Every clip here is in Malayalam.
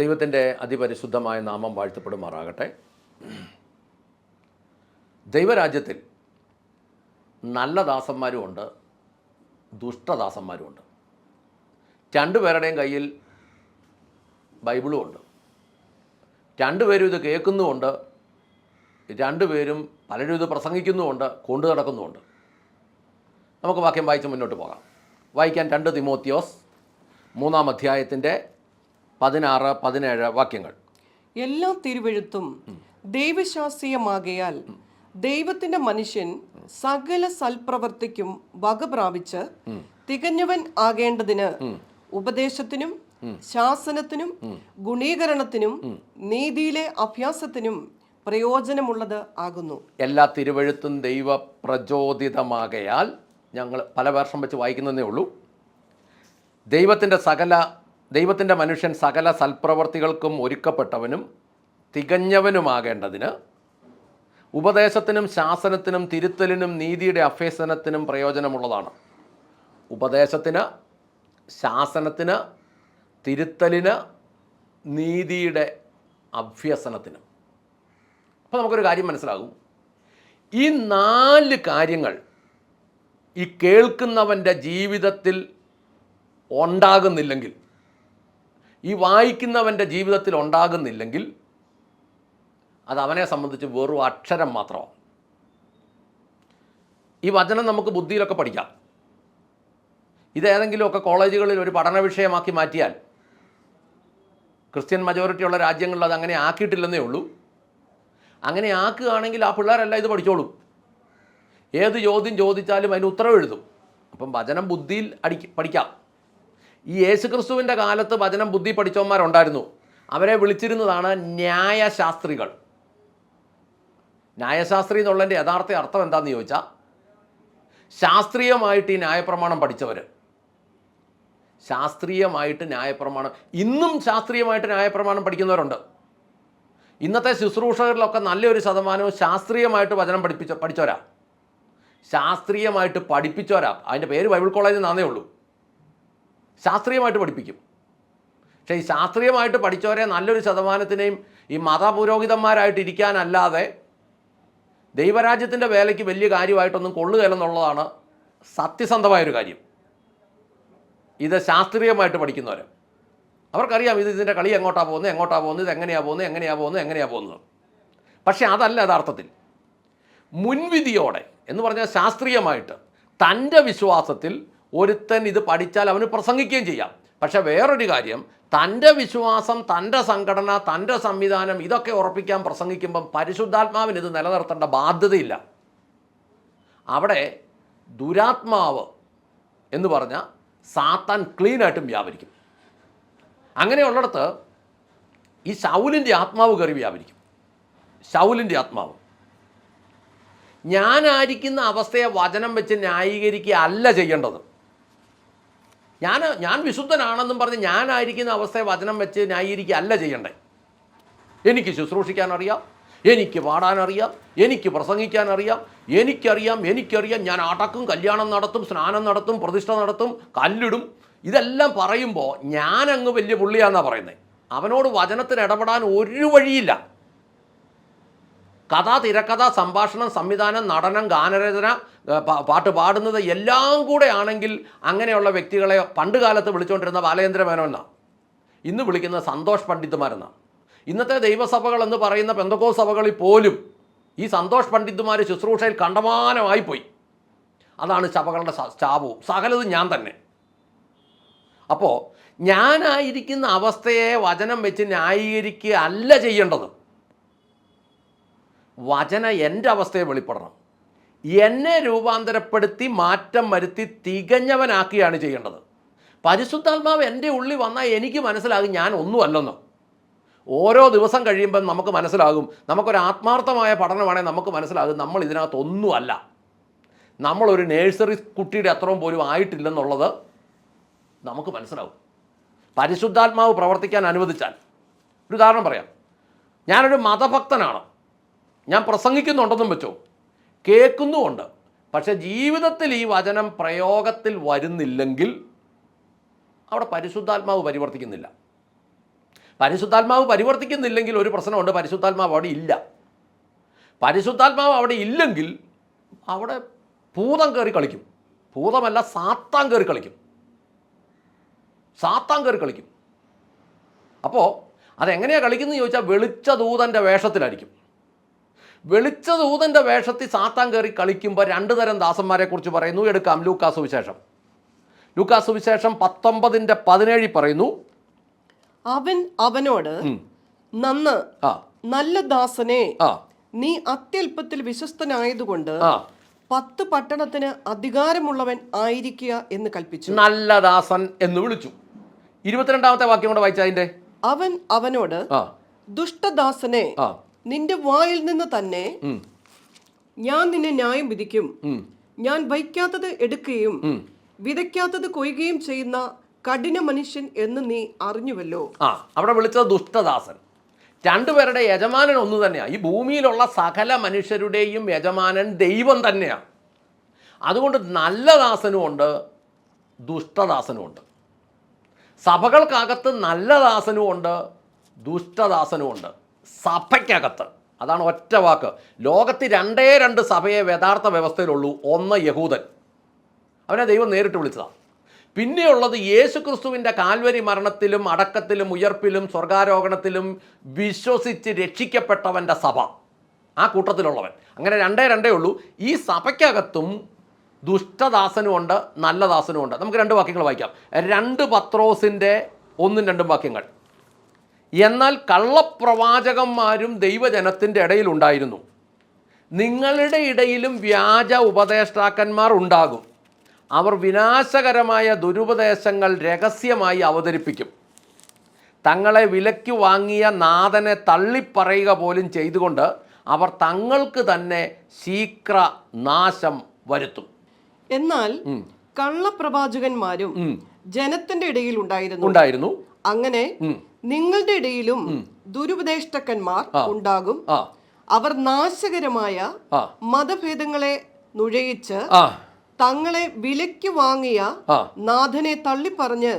ദൈവത്തിന്റെ അതിപരിശുദ്ധമായ നാമം വാഴ്ത്തപ്പെടുമാറാകട്ടെ. ദൈവരാജ്യത്തിൽ നല്ല ദാസന്മാരുമുണ്ട് ദുഷ്ടദാസന്മാരുമുണ്ട് രണ്ടുപേരുടെയും കയ്യിൽ ബൈബിളും ഉണ്ട് രണ്ടുപേരും ഇത് കേൾക്കുന്നുമുണ്ട് രണ്ടുപേരും പലരും ഇത് പ്രസംഗിക്കുന്നുമുണ്ട് കൊണ്ടു നടക്കുന്നുമുണ്ട്. നമുക്ക് വാക്യം വായിച്ച് മുന്നോട്ട് പോകാം. വായിക്കാൻ രണ്ട് തിമോത്തിയോസ് മൂന്നാം അധ്യായത്തിന്റെ പതിനാറ് പതിനേഴ് വാക്യങ്ങൾ. എല്ലാ തിരുവഴുത്തും ദൈവശാസ്ത്രീയമാകയാൽ ദൈവത്തിന്റെ മനുഷ്യൻ സകല സൽപ്രവർത്തിക്കും വക പ്രാപിച്ച് തികഞ്ഞവൻ ആകേണ്ടതിന് ഉപദേശത്തിനും ശാസനത്തിനും ഗുണീകരണത്തിനും നീതിയിലെ അഭ്യാസത്തിനും പ്രയോജനമുള്ളത് ആകുന്നു. എല്ലാ തിരുവഴുത്തും ദൈവ പ്രചോദിതമാകയാൽ ഞങ്ങൾ പല വർഷം വെച്ച് വായിക്കുന്നതേ ഉള്ളൂ. ദൈവത്തിന്റെ സകല ദൈവത്തിന്റെ മനുഷ്യൻ സകല സൽപ്രവർത്തികൾക്കും ഒരുക്കപ്പെട്ടവനും തികഞ്ഞവനുമാകേണ്ടതിന് ഉപദേശത്തിനും ശാസനത്തിനും തിരുത്തലിനും നീതിയുടെ അഭ്യസനത്തിനും പ്രയോജനമുള്ളതാണ്. ഉപദേശത്തിന് ശാസനത്തിന് തിരുത്തലിന് നീതിയുടെ അഭ്യസനത്തിനും. അപ്പോൾ നമുക്കൊരു കാര്യം മനസ്സിലാകും. ഈ നാല് കാര്യങ്ങൾ ഈ കേൾക്കുന്നവന്റെ ജീവിതത്തിൽ ഉണ്ടാകുന്നില്ലെങ്കിൽ ഈ വായിക്കുന്നവന്റെ ജീവിതത്തിൽ ഉണ്ടാകുന്നില്ലെങ്കിൽ അത് അവനെ സംബന്ധിച്ച് വെറും അക്ഷരം മാത്രമാണ് ഈ വചനം നമുക്ക് ബുദ്ധിയിലൊക്കെ പഠിക്കാം. ഇതേതെങ്കിലുമൊക്കെ കോളേജുകളിൽ ഒരു പഠന വിഷയമാക്കി മാറ്റിയാൽ ക്രിസ്ത്യൻ മജോറിറ്റി ഉള്ള രാജ്യങ്ങളിൽ അത് അങ്ങനെ ആക്കിയിട്ടില്ലെന്നേ ഉള്ളൂ. അങ്ങനെ ആക്കുകയാണെങ്കിൽ ആ പിള്ളേരല്ല ഇത് പഠിച്ചോളും. ഏത് ചോദ്യം ചോദിച്ചാലും അതിന് ഉത്തരവ് എഴുതും. അപ്പം വചനം ബുദ്ധിയിൽ അടിക്ക് പഠിക്കാം. ഈ യേശുക്രിസ്തുവിന്റെ കാലത്ത് വചനം ബുദ്ധി പഠിച്ചവന്മാരുണ്ടായിരുന്നു അവരെ വിളിച്ചിരുന്നതാണ് ന്യായശാസ്ത്രികൾ. ന്യായശാസ്ത്രി എന്നുള്ളതിന്റെ യഥാർത്ഥ അർത്ഥം എന്താണെന്ന് ചോദിച്ചാൽ ശാസ്ത്രീയമായിട്ട് ഈ ന്യായപ്രമാണം പഠിച്ചവർ ശാസ്ത്രീയമായിട്ട് ന്യായപ്രമാണം ഇന്നും ശാസ്ത്രീയമായിട്ട് ന്യായപ്രമാണം പഠിക്കുന്നവരുണ്ട്. ഇന്നത്തെ ശുശ്രൂഷകരിലൊക്കെ നല്ലൊരു ശതമാനവും ശാസ്ത്രീയമായിട്ട് വചനം പഠിപ്പിച്ച പഠിച്ചവരാ. ശാസ്ത്രീയമായിട്ട് പഠിപ്പിച്ചവരാ. അതിന്റെ പേര് ബൈബിൾ കോളേജിൽ എന്നാന്നേ ഉള്ളൂ. ശാസ്ത്രീയമായിട്ട് പഠിപ്പിക്കും. പക്ഷേ ഈ ശാസ്ത്രീയമായിട്ട് പഠിച്ചവരെ നല്ലൊരു ശതമാനത്തിനെയും ഈ മതപുരോഹിതന്മാരായിട്ടിരിക്കാനല്ലാതെ ദൈവരാജ്യത്തിന്റെ വേലയ്ക്ക് വലിയ കാര്യമായിട്ടൊന്നും കൊള്ളുകയില്ലെന്നുള്ളതാണ് സത്യസന്ധമായൊരു കാര്യം. ഇത് ശാസ്ത്രീയമായിട്ട് പഠിക്കുന്നവർ അവർക്കറിയാം ഇത് ഇതിന്റെ കളി എങ്ങോട്ടാണ് പോകുന്നത് എങ്ങോട്ടാണ് പോകുന്നത് ഇത് എങ്ങനെയാണ് പോകുന്നത് എങ്ങനെയാണ് പോകുന്നത് എങ്ങനെയാണ് പോകുന്നത്. പക്ഷേ അതല്ല യഥാർത്ഥത്തിൽ. മുൻവിധിയോടെ എന്ന് പറഞ്ഞാൽ ശാസ്ത്രീയമായിട്ട് തന്റെ വിശ്വാസത്തിൽ ഒരുത്തൻ ഇത് പഠിച്ചാൽ അവന് പ്രസംഗിക്കുകയും ചെയ്യാം. പക്ഷേ വേറൊരു കാര്യം തന്റെ വിശ്വാസം തന്റെ സംഘടന തന്റെ സംവിധാനം ഇതൊക്കെ ഉറപ്പിക്കാൻ പ്രസംഗിക്കുമ്പം പരിശുദ്ധാത്മാവിന് ഇത് നിലനിർത്തേണ്ട ബാധ്യതയില്ല. അവിടെ ദുരാത്മാവ് എന്ന് പറഞ്ഞാൽ സാത്താൻ ക്ലീനായിട്ടും വ്യാപരിക്കും. അങ്ങനെയുള്ളിടത്ത് ഈ ശൗലിന്റെ ആത്മാവ് കയറി വ്യാപരിക്കും. ശൗലിന്റെ ആത്മാവ്. ഞാനായിരിക്കുന്ന അവസ്ഥയെ വചനം വെച്ച് ന്യായീകരിക്കുക അല്ല ചെയ്യേണ്ടത്. ഞാൻ ഞാൻ വിശുദ്ധനാണെന്നും പറഞ്ഞ് ഞാനായിരിക്കുന്ന അവസ്ഥയെ വചനം വെച്ച് ന്യായീകരിക്കുക അല്ല ചെയ്യണ്ടേ. എനിക്ക് ശുശ്രൂഷിക്കാൻ അറിയാം എനിക്ക് പാടാനറിയാം എനിക്ക് പ്രസംഗിക്കാൻ അറിയാം എനിക്കറിയാം എനിക്കറിയാം. ഞാൻ അടക്കും കല്യാണം നടത്തും സ്നാനം നടത്തും പ്രതിഷ്ഠ നടത്തും കല്ലിടും. ഇതെല്ലാം പറയുമ്പോൾ ഞാനങ്ങ് വലിയ പുള്ളിയാണെന്നാണ് പറയുന്നത് അവനോട് വചനത്തിന് ഇടപെടാൻ ഒരു വഴിയില്ല. കഥ തിരക്കഥ സംഭാഷണം സംവിധാനം നടനം ഗാനരചന പാട്ട് പാടുന്നത് എല്ലാം കൂടെ ആണെങ്കിൽ അങ്ങനെയുള്ള വ്യക്തികളെ പണ്ട് കാലത്ത് വിളിച്ചുകൊണ്ടിരുന്ന ബാലചന്ദ്ര ഇന്ന് വിളിക്കുന്ന സന്തോഷ് പണ്ഡിതന്മാരെന്നാണ് ഇന്നത്തെ ദൈവസഭകൾ എന്ന് പറയുന്ന പെന്തക്കോ സഭകളിൽ പോലും ഈ സന്തോഷ് പണ്ഡിതന്മാർ ശുശ്രൂഷയിൽ കണ്ടമാനമായി പോയി. അതാണ് സഭകളുടെ ചാവവും സകലതും ഞാൻ തന്നെ. അപ്പോൾ ഞാനായിരിക്കുന്ന അവസ്ഥയെ വചനം വെച്ച് ന്യായീകരിക്കുക അല്ല ചെയ്യേണ്ടത്. വചന എന്റെ അവസ്ഥയെ വെളിപ്പെടണം. എന്നെ രൂപാന്തരപ്പെടുത്തി മാറ്റം വരുത്തി തികഞ്ഞവനാക്കിയാണ് ചെയ്യേണ്ടത്. പരിശുദ്ധാത്മാവ് എന്റെ ഉള്ളിൽ വന്നാൽ എനിക്ക് മനസ്സിലാകും ഞാൻ ഒന്നുമല്ലെന്നോ ഓരോ ദിവസം കഴിയുമ്പം നമുക്ക് മനസ്സിലാകും. നമുക്കൊരു ആത്മാർത്ഥമായ പഠനമാണെങ്കിൽ നമുക്ക് മനസ്സിലാകും നമ്മൾ ഇതിനകത്ത് ഒന്നുമല്ല നമ്മളൊരു നേഴ്സറി കുട്ടിയുടെ അത്രയും പോലും ആയിട്ടില്ലെന്നുള്ളത് നമുക്ക് മനസ്സിലാവും പരിശുദ്ധാത്മാവ് പ്രവർത്തിക്കാൻ അനുവദിച്ചാൽ. ഒരു കാരണം പറയാം. ഞാനൊരു മതഭക്തനാണ്. ഞാൻ പ്രസംഗിക്കുന്നുണ്ടെന്നും വെച്ചോ. കേൾക്കുന്നുമുണ്ട്. പക്ഷേ ജീവിതത്തിൽ ഈ വചനം പ്രയോഗത്തിൽ വരുന്നില്ലെങ്കിൽ അവിടെ പരിശുദ്ധാത്മാവ് പരിവർത്തിക്കുന്നില്ല. പരിശുദ്ധാത്മാവ് പരിവർത്തിക്കുന്നില്ലെങ്കിൽ ഒരു പ്രശ്നമുണ്ട് പരിശുദ്ധാത്മാവ് അവിടെ ഇല്ല. പരിശുദ്ധാത്മാവ് അവിടെ ഇല്ലെങ്കിൽ അവിടെ ഭൂതം കയറി കളിക്കും. ഭൂതമല്ല സാത്താൻ കയറി കളിക്കും. സാത്താൻ കയറി കളിക്കും. അപ്പോൾ അതെങ്ങനെയാണ് കളിക്കുന്നത് ചോദിച്ചാൽ വെളിച്ച ദൂതന്റെ വേഷത്തിലായിരിക്കും. വെളിച്ച ദൂതന്റെ വേഷത്തിൽ സാത്താൻ കയറി കളിക്കുമ്പോൾ രണ്ട് തരം ദാസന്മാരെ കുറിച്ച് പറയുന്നു. എടുക്കാം. ലൂക്കാ സുവിശേഷം. ലൂക്കാ സുവിശേഷം പത്തൊമ്പതിന്റെ പതിനേഴിൽ പറയുന്നു. അവൻ അവനോട് നന്ന് നല്ല ദാസനെ നീ അത്യല്പത്തിൽ വിശ്വസ്തനായതുകൊണ്ട് പത്ത് പട്ടണത്തിന് അധികാരമുള്ളവൻ ആയിരിക്കുക എന്ന് കൽപ്പിച്ചു. നല്ല ദാസൻ എന്ന് വിളിച്ചു. ഇരുപത്തിരണ്ടാമത്തെ വാക്യം കൂടെ വായിച്ചതിന്റെ അവൻ അവനോട് ദുഷ്ടദാസനെ നിന്റെ വായിൽ നിന്ന് തന്നെ ഞാൻ നിന്നെ ന്യായം വിധിക്കും. ഞാൻ വഹിക്കാത്തത് എടുക്കുകയും. വിതയ്ക്കാത്തത് കൊയ്യുകയും ചെയ്യുന്ന കഠിന മനുഷ്യൻ എന്ന് നീ അറിഞ്ഞുവല്ലോ. ആ അവിടെ വിളിച്ചത് ദുഷ്ടദാസൻ. രണ്ടുപേരുടെ യജമാനൻ ഒന്ന് തന്നെയാണ് ഈ ഭൂമിയിലുള്ള സകല മനുഷ്യരുടെയും യജമാനൻ ദൈവം തന്നെയാണ് അതുകൊണ്ട് നല്ല ദാസനും ഉണ്ട് ദുഷ്ടദാസനും ഉണ്ട് സഭകൾക്കകത്ത് നല്ല ദാസനും ഉണ്ട് ദുഷ്ടദാസനും ഉണ്ട് സഭയ്ക്കകത്ത്. അതാണ് ഒറ്റ വാക്ക്. ലോകത്ത് രണ്ടേ രണ്ട് സഭയെ യഥാർത്ഥ വ്യവസ്ഥയിലുള്ളൂ. ഒന്ന് യഹൂദൻ. അവനെ ദൈവം നേരിട്ട് വിളിച്ചതാണ്. പിന്നെയുള്ളത് യേശുക്രിസ്തുവിന്റെ കാൽവരി മരണത്തിലും അടക്കത്തിലും ഉയർപ്പിലും സ്വർഗാരോഹണത്തിലും വിശ്വസിച്ച് രക്ഷിക്കപ്പെട്ടവന്റെ സഭ. ആ കൂട്ടത്തിലുള്ളവൻ. അങ്ങനെ രണ്ടേ രണ്ടേ ഉള്ളൂ. ഈ സഭയ്ക്കകത്തും ദുഷ്ടദാസനും ഉണ്ട് നല്ല ദാസനും നമുക്ക് രണ്ട് വാക്യങ്ങൾ വായിക്കാം. രണ്ട് പത്രോസിന്റെ ഒന്നും രണ്ടും വാക്യങ്ങൾ. എന്നാൽ കള്ളപ്രവാചകന്മാരും ദൈവജനത്തിന്റെ ഇടയിലുണ്ടായിരുന്നു നിങ്ങളുടെ ഇടയിലും വ്യാജ ഉപദേഷ്ടാക്കന്മാർ ഉണ്ടാകും. അവർ വിനാശകരമായ ദുരുപദേശങ്ങൾ രഹസ്യമായി അവതരിപ്പിക്കും. തങ്ങളെ വിലയ്ക്ക് വാങ്ങിയ നാഥനെ തള്ളിപ്പറയുക പോലും ചെയ്തുകൊണ്ട് അവർ തങ്ങൾക്ക് തന്നെ ശീക്ര നാശം വരുത്തും. എന്നാൽ കള്ളപ്രവാചകന്മാരും ജനത്തിന്റെ ഇടയിൽ ഉണ്ടായിരുന്നു. ഉണ്ടായിരുന്നു. അങ്ങനെ. നിങ്ങളുടെ ഇടയിലും ദുരുപദേഷ്ടക്കന്മാർ ഉണ്ടാകും. അവർ നാശകരമായ മതഭേദങ്ങളെ നുഴയിച്ച് തങ്ങളെ വിലയ്ക്ക് വാങ്ങിയ നാഥനെ തള്ളിപ്പറഞ്ഞ്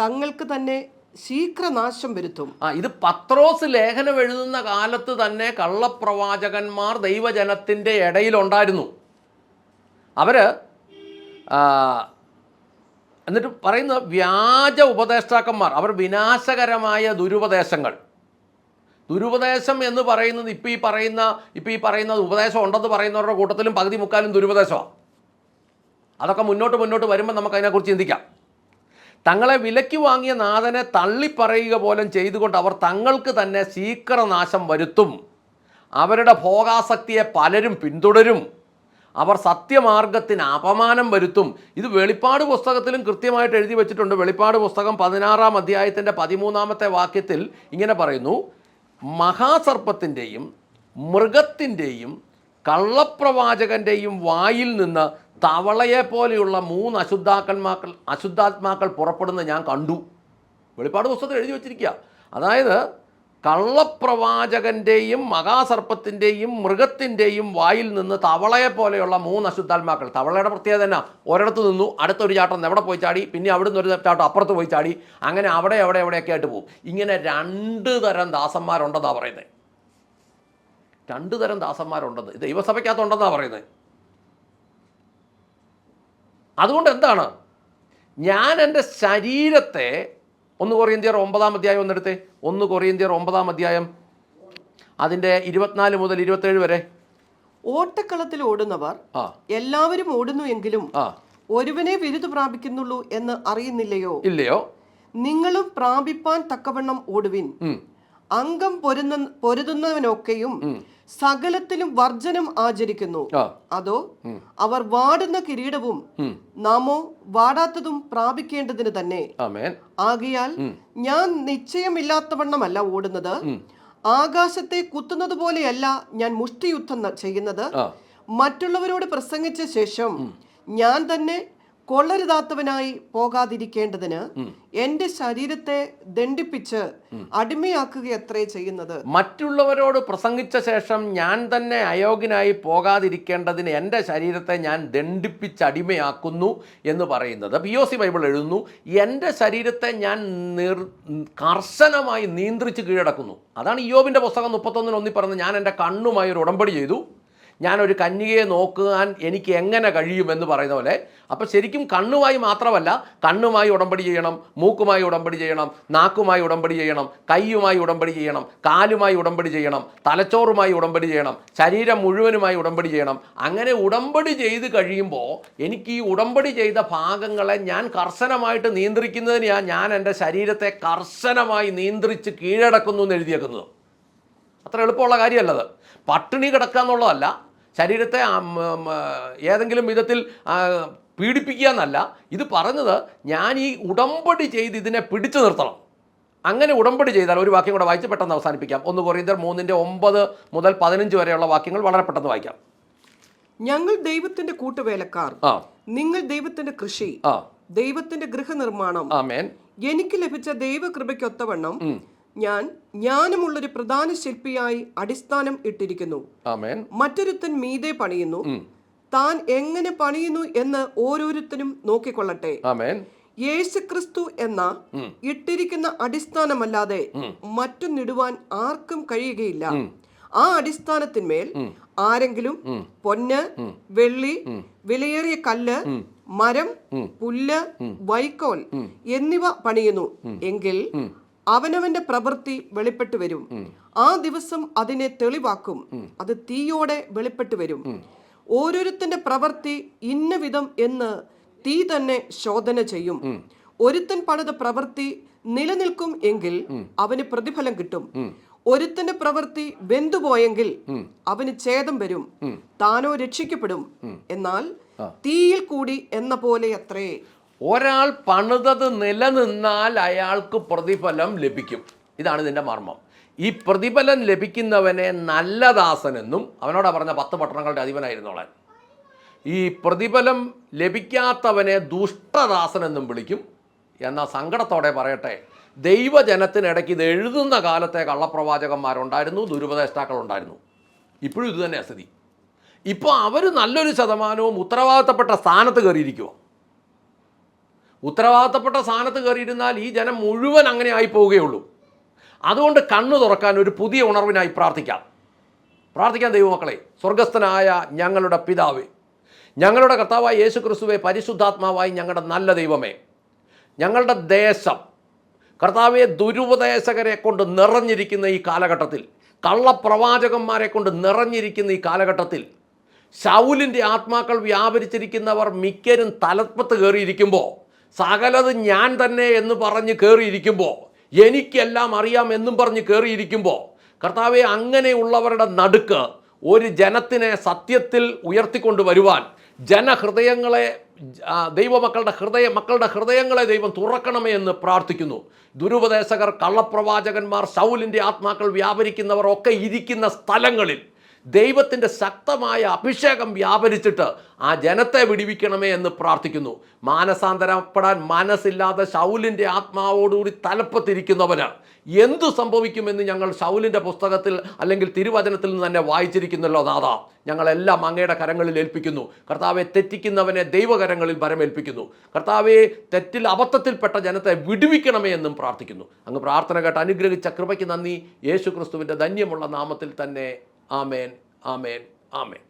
തങ്ങൾക്ക് തന്നെ ശീഘ്രനാശം വരുത്തും. ആ ഇത് പത്രോസ് ലേഖനം എഴുതുന്ന കാലത്ത് തന്നെ കള്ളപ്രവാചകന്മാർ ദൈവജനത്തിന്റെ ഇടയിലുണ്ടായിരുന്നു. അവർ എന്നിട്ട് പറയുന്ന വ്യാജ ഉപദേഷ്ടാക്കന്മാർ അവർ വിനാശകരമായ ദുരുപദേശങ്ങൾ. ദുരുപദേശം എന്ന് പറയുന്നത് ഇപ്പോൾ ഈ പറയുന്ന ഇപ്പോൾ ഈ പറയുന്ന ഉപദേശം ഉണ്ടെന്ന് പറയുന്നവരുടെ കൂട്ടത്തിലും പകുതി മുക്കാലും ദുരുപദേശമാണ് അതൊക്കെ മുന്നോട്ട് മുന്നോട്ട് വരുമ്പോൾ നമുക്ക് അതിനെക്കുറിച്ച് ചിന്തിക്കാം. തങ്ങളെ വിലയ്ക്ക് വാങ്ങിയ നാഥനെ തള്ളിപ്പറയുക പോലും ചെയ്തുകൊണ്ട് അവർ തങ്ങൾക്ക് തന്നെ ശീഘ്രനാശം വരുത്തും. അവരുടെ ഭോഗാസക്തിയെ പലരും പിന്തുടരും. അവർ സത്യമാർഗത്തിന് അപമാനം വരുത്തും. ഇത് വെളിപ്പാട് പുസ്തകത്തിലും കൃത്യമായിട്ട് എഴുതി വെച്ചിട്ടുണ്ട്. വെളിപ്പാട് പുസ്തകം പതിനാറാം അധ്യായത്തിന്റെ പതിമൂന്നാമത്തെ വാക്യത്തിൽ ഇങ്ങനെ പറയുന്നു. മഹാസർപ്പത്തിന്റെയും മൃഗത്തിന്റെയും കള്ളപ്രവാചകന്റെയും വായിൽ നിന്ന് തവളയെ പോലെയുള്ള മൂന്ന് അശുദ്ധാക്കന്മാക്കൾ അശുദ്ധാത്മാക്കൾ പുറപ്പെടുന്ന ഞാൻ കണ്ടു. വെളിപ്പാട് പുസ്തകത്തിൽ എഴുതി വച്ചിരിക്കുക. അതായത് കള്ളപ്രവാചകന്റെയും മഹാസർപ്പത്തിന്റെയും മൃഗത്തിന്റെയും വായിൽ നിന്ന് തവളയെ പോലെയുള്ള മൂന്ന് അശുദ്ധാത്മാക്കൾ. തവളയുടെ പ്രത്യേകത തന്നെ ഒരിടത്ത് നിന്നു അടുത്തൊരു ചാട്ടം എവിടെ പോയി ചാടി? പിന്നെ അവിടുന്ന് ഒരു ചാട്ടം അപ്പുറത്ത് പോയി ചാടി. അങ്ങനെ അവിടെ എവിടെ എവിടെയൊക്കെ ആയിട്ട് പോകും. ഇങ്ങനെ രണ്ട് തരം ദാസന്മാരുണ്ടെന്നാണ് പറയുന്നത് രണ്ട് തരം ദാസന്മാരുണ്ടെന്ന്. ഇത് ദൈവസഭയ്ക്കകത്തുണ്ടെന്നാണ് പറയുന്നത് അതുകൊണ്ട് എന്താണ്? ഞാൻ എന്റെ ശരീരത്തെ ഒന്ന് കൊറിയന്തിയർ ഒമ്പതാം അധ്യായം ഒന്നെടുത്തേ. ഒന്ന് കൊറിയന്തിയർ ഒമ്പതാം അധ്യായം അതിന്റെ ഇരുപത്തിനാല് മുതൽ ഇരുപത്തേഴ് വരെ. ഓട്ടക്കളത്തിൽ ഓടുന്നവർ എല്ലാവരും ഓടുന്നു എങ്കിലും ഒരുവനെ വിരുദ് പ്രാപിക്കുന്നുള്ളൂ എന്ന് അറിയുന്നില്ലയോ? ഇല്ലയോ? നിങ്ങളും പ്രാപിപ്പാൻ തക്കവണ്ണം ഓടുവിൻ. അംഗം പൊരുന്ന പൊരുതുന്നവനൊക്കെയും സകലത്തിലും വർജനം ആചരിക്കുന്നു. അതോ അവർ വാടുന്ന കിരീടവും നാമോ വാടാത്തതും പ്രാപിക്കേണ്ടതിന് തന്നെ. ആകിയാൽ ഞാൻ നിശ്ചയമില്ലാത്തവണ്ണമല്ല ഓടുന്നത്. ആകാശത്തെ കുത്തുന്നത് പോലെയല്ല ഞാൻ മുഷ്ടിയുദ്ധം ചെയ്യുന്നത്. മറ്റുള്ളവരോട് പ്രസംഗിച്ച ശേഷം ഞാൻ തന്നെ കൊള്ളരുതാത്തവനായി പോകാതിരിക്കേണ്ടതിന് എന്റെ ശരീരത്തെ ദണ്ഡിപ്പിച്ച് അടിമയാക്കുകയത്രേ ചെയ്യുന്നത്. മറ്റുള്ളവരോട് പ്രസംഗിച്ച ശേഷം ഞാൻ തന്നെ അയോഗ്യനായി പോകാതിരിക്കേണ്ടതിന് എന്റെ ശരീരത്തെ ഞാൻ ദണ്ഡിപ്പിച്ച് അടിമയാക്കുന്നു എന്ന് പറയുന്നത്. പി ഒ സി ബൈബിൾ എഴുതുന്നു എന്റെ ശരീരത്തെ ഞാൻ നിർ കർശനമായി നിയന്ത്രിച്ച് കീഴടക്കുന്നു. അതാണ് യോബിന്റെ പുസ്തകം മുപ്പത്തൊന്നിനൊന്നി ഒന്നി പറഞ്ഞത് ഞാൻ എന്റെ കണ്ണുമായി ഒരു ഉടമ്പടി ചെയ്തു ഞാനൊരു കന്യകയെ നോക്കുവാൻ എനിക്ക് എങ്ങനെ കഴിയുമെന്ന് പറയുന്ന പോലെ അപ്പോൾ ശരിക്കും കണ്ണുമായി മാത്രമല്ല കണ്ണുമായി ഉടമ്പടി ചെയ്യണം മൂക്കുമായി ഉടമ്പടി ചെയ്യണം നാക്കുമായി ഉടമ്പടി ചെയ്യണം കൈയുമായി ഉടമ്പടി ചെയ്യണം കാലുമായി ഉടമ്പടി ചെയ്യണം തലച്ചോറുമായി ഉടമ്പടി ചെയ്യണം ശരീരം മുഴുവനുമായി ഉടമ്പടി ചെയ്യണം. അങ്ങനെ ഉടമ്പടി ചെയ്ത് കഴിയുമ്പോൾ എനിക്ക് ഈ ഉടമ്പടി ചെയ്ത ഭാഗങ്ങളെ ഞാൻ കർശനമായിട്ട് നിയന്ത്രിക്കുന്നതിനെയാണ് ഞാൻ എന്റെ ശരീരത്തെ കർശനമായി നിയന്ത്രിച്ച് കീഴടക്കുന്നു എന്ന് എഴുതിയേക്കുന്നത്. അത്ര എളുപ്പമുള്ള കാര്യമല്ലത്. പട്ടിണി കിടക്കുക എന്നുള്ളതല്ല ശരീരത്തെ ഏതെങ്കിലും വിധത്തിൽ പീഡിപ്പിക്കുക എന്നല്ല ഇത് പറഞ്ഞത് ഞാൻ ഈ ഉടമ്പടി ചെയ്ത് ഇതിനെ പിടിച്ചു നിർത്തണം. അങ്ങനെ ഉടമ്പടി ചെയ്താൽ ഒരു വാക്യം കൂടെ വായിച്ച് പെട്ടെന്ന് അവസാനിപ്പിക്കാം. ഒന്ന് കൊറിയന്തർ മൂന്നിന്റെ ഒമ്പത് മുതൽ പതിനഞ്ച് വരെയുള്ള വാക്യങ്ങൾ വളരെ പെട്ടെന്ന് വായിക്കാം. ഞങ്ങൾ ദൈവത്തിന്റെ കൂട്ടുവേലക്കാർ. നിങ്ങൾ ദൈവത്തിന്റെ കൃഷി. ദൈവത്തിന്റെ ഗൃഹനിർമ്മാണം. എനിക്ക് ലഭിച്ച ദൈവകൃപയ്ക്കൊത്തവണ്ണം ഞാൻ ജ്ഞാനമുള്ളൊരു പ്രധാന ശില്പിയായി അടിസ്ഥാനം ഇട്ടിരിക്കുന്നു. മറ്റൊരുത്തൻ മീതെ പണിയുന്നു. താൻ എങ്ങനെ പണിയുന്നു എന്ന് ഓരോരുത്തരും നോക്കിക്കൊള്ളട്ടെ. യേശുക്രിസ്തു എന്ന ഇട്ടിരിക്കുന്ന അടിസ്ഥാനമല്ലാതെ മറ്റൊന്നിടുവാൻ ആർക്കും കഴിയുകയില്ല. ആ അടിസ്ഥാനത്തിന്മേൽ ആരെങ്കിലും പൊന്ന് വെള്ളി വിലയേറിയ കല്ല് മരം പുല്ല് വൈക്കോൽ എന്നിവ പണിയുന്നു. എങ്കിൽ അവനവന്റെ പ്രവൃത്തി വെളിപ്പെട്ടു വരും. ആ ദിവസം അതിനെ തെളിവാക്കും. അത് തീയോടെ വെളിപ്പെട്ടു വരും. ഓരോരുത്തന്റെ പ്രവൃത്തി ഇന്ന വിധം എന്ന് തീ തന്നെ ശോധന ചെയ്യും. ഒരുത്തൻ പണിത പ്രവൃത്തി നിലനിൽക്കും എങ്കിൽ അവന് പ്രതിഫലം കിട്ടും. ഒരുത്തന്റെ പ്രവൃത്തി വെന്തുപോയെങ്കിൽ അവന് ഛേദം വരും. താനോ രക്ഷിക്കപ്പെടും. എന്നാൽ തീയിൽ കൂടി എന്ന പോലെ അത്രേ. ഒരാൾ പണിതത് നിലനിന്നാൽ അയാൾക്ക് പ്രതിഫലം ലഭിക്കും. ഇതാണ് ഇതിന്റെ മർമ്മം. ഈ പ്രതിഫലം ലഭിക്കുന്നവനെ നല്ല ദാസനെന്നും അവനോടാ പറഞ്ഞ പത്ത് പട്ടണങ്ങളുടെ അധിപനായിരുന്നോളാൻ ഈ പ്രതിഫലം ലഭിക്കാത്തവനെ ദുഷ്ടദാസനെന്നും വിളിക്കും. എന്നാൽ സങ്കടത്തോടെ പറയട്ടെ ദൈവജനത്തിനിടയ്ക്ക് ഇത് എഴുതുന്ന കാലത്തെ കള്ളപ്രവാചകന്മാരുണ്ടായിരുന്നു ദുരുപദേഷ്ടാക്കളുണ്ടായിരുന്നു. ഇപ്പോഴും ഇത് തന്നെയാണ് സ്ഥിതി ഇപ്പോൾ അവർ നല്ലൊരു ശതമാനവും ഉത്തരവാദിത്തപ്പെട്ട സ്ഥാനത്ത് കയറിയിരിക്കുമോ ഉത്തരവാദിത്തപ്പെട്ട സ്ഥാനത്ത് കയറിയിരുന്നാൽ ഈ ജനം മുഴുവൻ അങ്ങനെ ആയി പോവുകയുള്ളൂ അതുകൊണ്ട് കണ്ണു തുറക്കാൻ ഒരു പുതിയ ഉണർവിനായി പ്രാർത്ഥിക്കാം. പ്രാർത്ഥിക്കാം ദൈവമക്കളെ സ്വർഗസ്ഥനായ ഞങ്ങളുടെ പിതാവ് ഞങ്ങളുടെ കർത്താവായ യേശു ക്രിസ്തുവെ പരിശുദ്ധാത്മാവായി ഞങ്ങളുടെ നല്ല ദൈവമേ ഞങ്ങളുടെ ദേശം കർത്താവെ ദുരുപദേശകരെ കൊണ്ട് നിറഞ്ഞിരിക്കുന്ന ഈ കാലഘട്ടത്തിൽ കള്ളപ്രവാചകന്മാരെ കൊണ്ട് നിറഞ്ഞിരിക്കുന്ന ഈ കാലഘട്ടത്തിൽ ശൗലിന്റെ ആത്മാക്കൾ വ്യാപരിച്ചിരിക്കുന്നവർ മിക്കരും തലപ്പത്ത് കയറിയിരിക്കുമ്പോൾ സകലത് ഞാൻ തന്നെ എന്ന് പറഞ്ഞ് കയറിയിരിക്കുമ്പോൾ എനിക്കെല്ലാം അറിയാം എന്നും പറഞ്ഞ് കയറിയിരിക്കുമ്പോൾ കർത്താവെ അങ്ങനെയുള്ളവരുടെ നടുക്ക് ഒരു ജനത്തിനെ സത്യത്തിൽ ഉയർത്തിക്കൊണ്ട് വരുവാൻ ജനഹൃദയങ്ങളെ ദൈവമക്കളുടെ ഹൃദയ മക്കളുടെ ഹൃദയങ്ങളെ ദൈവം തുറക്കണമേ എന്ന് പ്രാർത്ഥിക്കുന്നു. ദുരുപദേശകർ കള്ളപ്രവാചകന്മാർ ശൗലിന്റെ ആത്മാക്കൾ വ്യാപരിക്കുന്നവർ ഒക്കെ ഇരിക്കുന്ന സ്ഥലങ്ങളിൽ ദൈവത്തിന്റെ ശക്തമായ അഭിഷേകം വ്യാപരിച്ചിട്ട് ആ ജനത്തെ വിടിവിക്കണമേ എന്ന് പ്രാർത്ഥിക്കുന്നു. മാനസാന്തരപ്പെടാൻ മനസ്സില്ലാതെ ശൗലിന്റെ ആത്മാവോടുകൂടി തലപ്പത്തിരിക്കുന്നവന് എന്തു സംഭവിക്കുമെന്ന് ഞങ്ങൾ ശൗലിന്റെ പുസ്തകത്തിൽ അല്ലെങ്കിൽ തിരുവചനത്തിൽ നിന്ന് തന്നെ വായിച്ചിരിക്കുന്നല്ലോ നാഥ ഞങ്ങളെല്ലാം അങ്ങയുടെ കരങ്ങളിൽ ഏൽപ്പിക്കുന്നു. കർത്താവെ തെറ്റിക്കുന്നവനെ ദൈവകരങ്ങളിൽ വരമേൽപ്പിക്കുന്നു കർത്താവെ തെറ്റിൽ അബദ്ധത്തിൽപ്പെട്ട ജനത്തെ വിടുവിക്കണമേ എന്നും പ്രാർത്ഥിക്കുന്നു. അങ്ങ് പ്രാർത്ഥന കേട്ട് അനുഗ്രഹിച്ച കൃപയ്ക്ക് നന്ദി. യേശു ക്രിസ്തുവിന്റെ ധന്യമുള്ള നാമത്തിൽ തന്നെ Amen. Amen. Amen.